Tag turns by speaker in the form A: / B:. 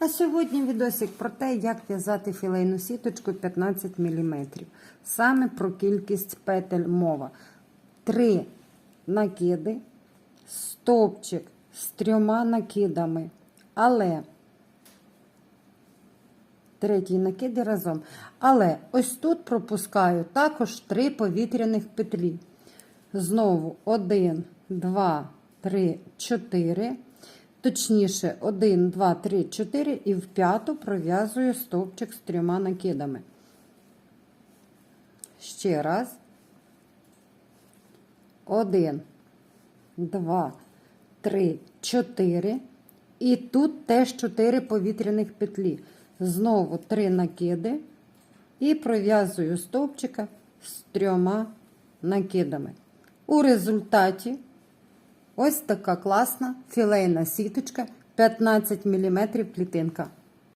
A: А сьогодні відосик про те, як в'язати філейну сіточку 15 мм. Саме про кількість петель мова. Три накиди, стовпчик з трьома накидами. Але третій накиди разом. Але ось тут пропускаю також три повітряних петлі. Знову 1, 2, 3, 4. Точніше, 1, 2, 3, 4 і в п'яту пров'язую стовпчик з трьома накидами. Ще раз. 1, 2, 3, 4. І тут теж 4 повітряних петлі. Знову 3 накиди. І пров'язую стовпчика з трьома накидами. У результаті ось така класна філейна сіточка 15 мм клітинка.